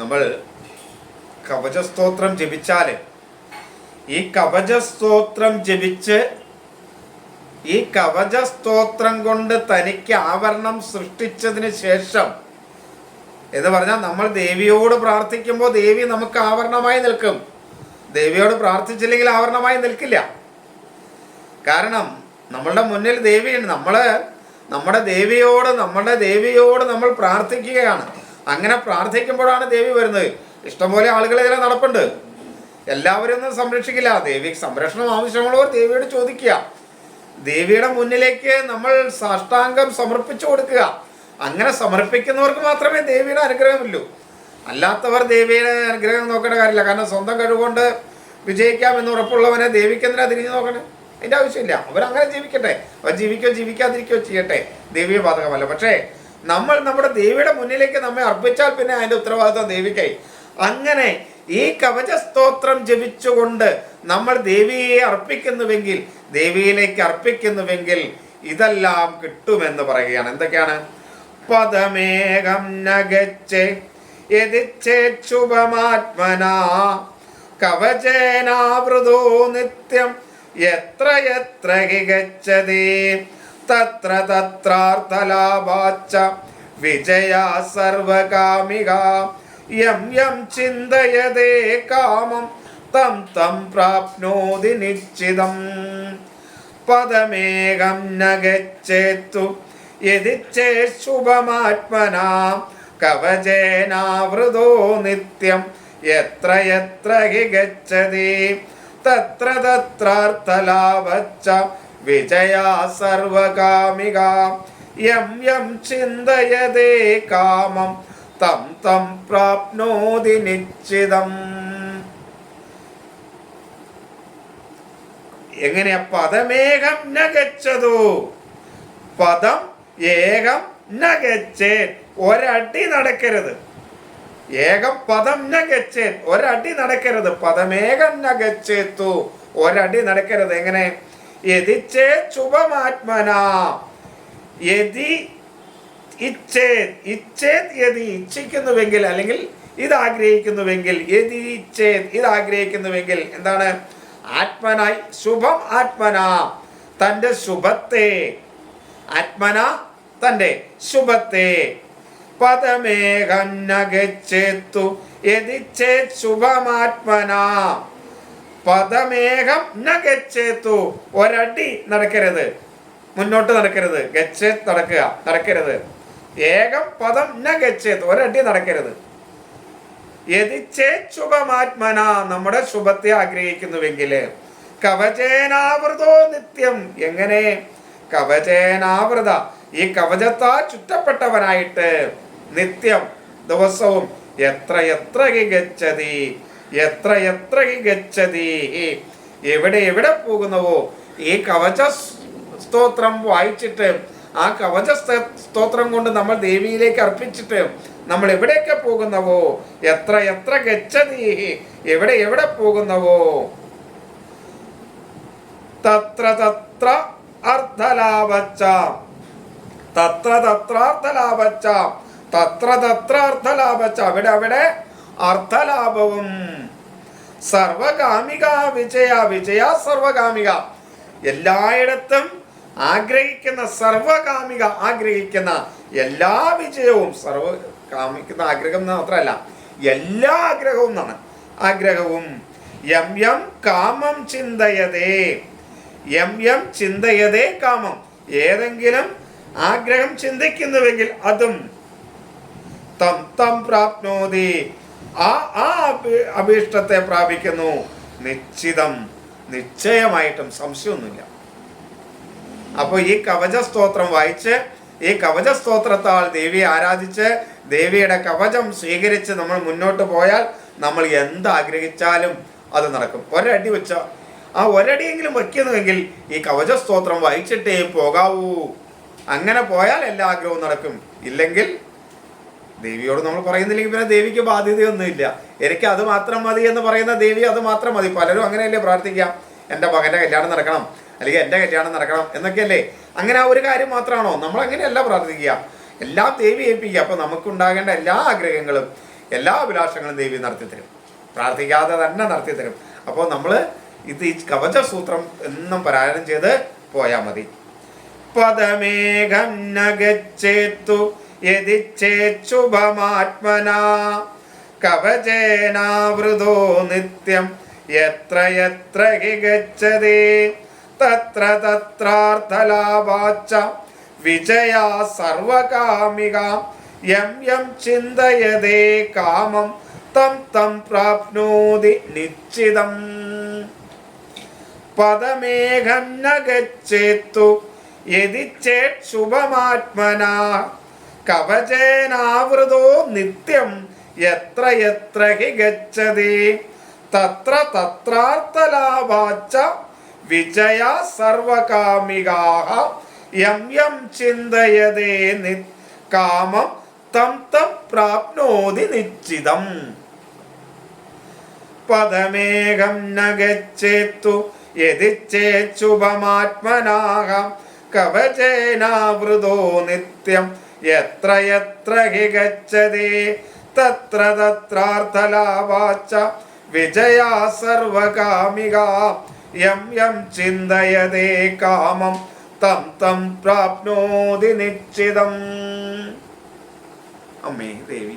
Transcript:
നമ്മൾ കവചസ്തോത്രം ജപിച്ചാൽ ഈ കവചസ്തോത്രം ജപിച്ച് ഈ കവചസ്തോത്രം കൊണ്ട് തനിക്ക് ആവരണം സൃഷ്ടിച്ചതിന് ശേഷം എന്ന് പറഞ്ഞാൽ നമ്മൾ ദേവിയോട് പ്രാർത്ഥിക്കുമ്പോൾ ദേവി നമുക്ക് ആവരണമായി നിൽക്കും. ദേവിയോട് പ്രാർത്ഥിച്ചില്ലെങ്കിൽ ആവരണമായി നിൽക്കില്ല. കാരണം നമ്മളുടെ മുന്നിൽ ദേവിയുണ്ട്. നമ്മൾ നമ്മുടെ ദേവിയോട് നമ്മുടെ ദേവിയോട് നമ്മൾ പ്രാർത്ഥിക്കുകയാണ്. അങ്ങനെ പ്രാർത്ഥിക്കുമ്പോഴാണ് ദേവി വരുന്നത്. ഇഷ്ടംപോലെ ആളുകൾ ഇതിനെ നടപ്പുണ്ട്. എല്ലാവരും ഒന്നും സംരക്ഷിക്കില്ല. ദേവി സംരക്ഷണം ആവശ്യമുള്ളവർ ദേവിയോട് ചോദിക്കുക. ദേവിയുടെ മുന്നിലേക്ക് നമ്മൾ സാഷ്ടാംഗം സമർപ്പിച്ചു കൊടുക്കുക. അങ്ങനെ സമർപ്പിക്കുന്നവർക്ക് മാത്രമേ ദേവിയുടെ അനുഗ്രഹമുള്ളൂ. അല്ലാത്തവർ ദേവിയുടെ അനുഗ്രഹം നോക്കേണ്ട കാര്യമില്ല. കാരണം സ്വന്തം കഴിവുകൊണ്ട് വിജയിക്കാം എന്ന് ഉറപ്പുള്ളവനെ ദേവിക്ക് എന്തിനാ തിരിഞ്ഞു നോക്കണേ? അതിന്റെ ആവശ്യമില്ല. അവരങ്ങനെ ജീവിക്കട്ടെ. അവർ ജീവിക്കോ ജീവിക്കാതിരിക്കോ ചെയ്യട്ടെ. ദേവിയെ ബാധകമല്ല. പക്ഷേ നമ്മൾ നമ്മുടെ ദേവിയുടെ മുന്നിലേക്ക് നമ്മെ അർപ്പിച്ചാൽ പിന്നെ അതിന്റെ ഉത്തരവാദിത്വം ദേവിക്കായി. അങ്ങനെ ഈ കവച സ്തോത്രം ജപിച്ചുകൊണ്ട് നമ്മൾ ദേവിയെ അർപ്പിക്കുന്നുവെങ്കിൽ ദേവിയിലേക്ക് അർപ്പിക്കുന്നുവെങ്കിൽ ഇതെല്ലാം കിട്ടുമെന്ന് പറയുകയാണ്. എന്തൊക്കെയാണ്? പദമേകം നഗച്ചേ കവചേനാവൃതോ നിത്യം എത്ര എത്ര ഗച്ഛതി തത്ര തത്രാർത്ഥലാഭാച്ച വിജയ സർവകാമിക. യം യം ചിന്തയതേ കാമം. തം തം പ്രാപ്നോതി നിശ്ചിതം. പദമേകം നഗച്ചേത്തു. യതിച്ചേ ശുഭമാത്മനാ. കവചേനാവൃതോ നിത്യം. എത്ര എത്ര ഹി ഗച്ഛതി തത്ര തത്രാർത്ഥലാഭച്ച. ചിന്തയതേ കാമം. തം തം പ്രാപ്നോതി നിശ്ചിതം. എങ്ങനെയാ പദമേകം നഗച്ചതു? പദം ഏകം ന ഒരടി നടക്കരുത്. ഏകം പദം നഗച്ചേ ഒരടി നടക്കരുത്. പദമേകം നഗച്ചേത്തു. ഒരടി നടക്കരുത്. എങ്ങനെ? ഇച്ഛേത് ഇച്ഛേത് ഇച്ഛിക്കുന്നുവെങ്കിൽ അല്ലെങ്കിൽ ഇത് ആഗ്രഹിക്കുന്നുവെങ്കിൽ ഇച്ഛേത് ഇത് ആഗ്രഹിക്കുന്നുവെങ്കിൽ എന്താണ്? ആത്മനായി ശുഭം ആത്മന. തന്റെ ശുഭത്തെ ആത്മന തന്റെ ശുഭത്തെ. പദമേഘന്നു നഗച്ചേത്തു യതിച്ചേത് പദമേകം ഗച്ഛേത്തു. ഒരടി നടക്കരുത്. മുന്നോട്ട് നടക്കരുത്. ഗച്ഛേ നടക്കുക. നടക്കരുത്. ഏകം പദം ന ഗച്ഛേത് ഒരടി നടക്കരുത്. യതിച്ചേ ശുഭമാത്മന നമ്മുടെ ശുഭത്തെ ആഗ്രഹിക്കുന്നുവെങ്കിൽ കവചേനാവൃതോ നിത്യം. എങ്ങനെ? കവചേനാവൃത. ഈ കവചത്താൽ ചുറ്റപ്പെട്ടവനായിട്ട് നിത്യം ദിവസവും എത്ര എത്ര ഗച്ഛതി. എത്ര എത്ര ഗച്ഛതി? എവിടെ എവിടെ പോകുന്നവോ? ഈ കവച സ്തോത്രം വായിച്ചിട്ട് ആ കവച സ്തോത്രം കൊണ്ട് നമ്മൾ ദേവിയിലേക്ക് അർപ്പിച്ചിട്ട് നമ്മൾ എവിടെയൊക്കെ പോകുന്നവോ? എത്ര എത്ര ഗച്ഛതി? എവിടെ എവിടെ പോകുന്നവോ? തത്ര തത്ര അർത്ഥലാഭച്ച തത്ര തത്ര അർത്ഥലാഭച്ച തത്ര തത്ര അർത്ഥലാഭച്ച അവിടെ അവിടെ അർത്ഥലാഭവും. സർവകാമിക വിജയ വിജയ സർവകാമിക. എല്ലായിടത്തും ആഗ്രഹിക്കുന്ന സർവകാമിക ആഗ്രഹിക്കുന്ന എല്ലാ വിജയവും സർവ കാമിക്കുന്ന ആഗ്രഹം മാത്രമല്ല എല്ലാ ആഗ്രഹവും എന്നാണ്. ആഗ്രഹവും. എം എം കാമം ചിന്തയതേ. എം എം ചിന്തയതേ കാമം. ഏതെങ്കിലും ആഗ്രഹം ചിന്തിക്കുന്നുവെങ്കിൽ അതും തം തം പ്രാപ്നോതി. ആ ആ അഭി- അഭീഷ്ടത്തെ പ്രാപിക്കുന്നു. നിശ്ചിതം നിശ്ചയമായിട്ടും സംശയമൊന്നുമില്ല. അപ്പോൾ ഈ കവച സ്തോത്രം വായിച്ച് ഈ കവച സ്തോത്രത്താൽ ദേവിയെ ആരാധിച്ച് ദേവിയുടെ കവചം സ്വീകരിച്ച് നമ്മൾ മുന്നോട്ട് പോയാൽ നമ്മൾ എന്ത് ആഗ്രഹിച്ചാലും അത് നടക്കും. ഒരടി വെച്ച ആ ഒരടിയെങ്കിലും വയ്ക്കുന്നുവെങ്കിൽ ഈ കവച സ്തോത്രം വായിച്ചിട്ടേ പോകാവൂ. അങ്ങനെ പോയാൽ എല്ലാ ആഗ്രഹവും നടക്കും. ഇല്ലെങ്കിൽ ദേവിയോട് നമ്മൾ പറയുന്നില്ലെങ്കിൽ പിന്നെ ദേവിക്ക് ബാധ്യതയൊന്നുമില്ല. എനിക്ക് അത് മാത്രം മതി എന്ന് പറയുന്ന ദേവി അത് മാത്രം മതി. പലരും അങ്ങനെയല്ലേ പ്രാർത്ഥിക്കാം എന്റെ മകന്റെ കല്യാണം നടക്കണം അല്ലെങ്കിൽ എന്റെ കല്യാണം നടക്കണം എന്നൊക്കെയല്ലേ. അങ്ങനെ ആ ഒരു കാര്യം മാത്രമാണോ? നമ്മൾ അങ്ങനെയല്ല പ്രാർത്ഥിക്കുക. എല്ലാം ദേവി ഏൽപ്പിക്കുക. അപ്പോൾ നമുക്കുണ്ടാകേണ്ട എല്ലാ ആഗ്രഹങ്ങളും എല്ലാ അഭിലാഷങ്ങളും ദേവി നടത്തിത്തരും. പ്രാർത്ഥിക്കാതെ തന്നെ നടത്തിത്തരും. അപ്പോൾ നമ്മൾ ഇത് ഈ കവചസൂത്രം എന്നും പാരായണം ചെയ്ത് പോയാൽ മതി. പദമേഘം നഗച്ചേത്തു യതിച്ചേച്ചുഭമാത്മനാ. കവചേനാവൃതോ നിത്യം എത്ര എത്ര ഗച്ഛതി തത്ര തത്രാർത്ഥലാഭാച്ച വിജയാ സർവകാമിക. യം യം ചിന്തയതേ കാമം തം തം പ്രാപ്നോതി നിശ്ചിതം. പദമേഘം ന ഗച്ഛേത്തു ശുഭമാത്മനാ. കവചേനാവൃതോ നിത്യം എത്ര എത്ര ഹി ഗച്ഛതി. തത്ര തത്രാർത്ഥലാഭാച്ച വിജയ സർവകാമികാഹ യം യം ചിന്തയതേ നി കാമം തം തം പ്രാപ്നോതി നിശ്ചിതം. പദമേഘം ന ഗച്ഛേത്തു യതിച്ചേച്ചുഭമാത്മനാഹ കവചേനാവൃതോ നിത്യം യത്ര യത്ര ഹി ഗച്ഛതി തത്ര തത്രാർത്ഥലാഭാച്ച വിജയാ സർവകാമിക. യം യം ചിന്തയതേ കാമം തം തം പ്രാപ്നോതി നിശ്ചിതം. അമ്മേ ദേവി.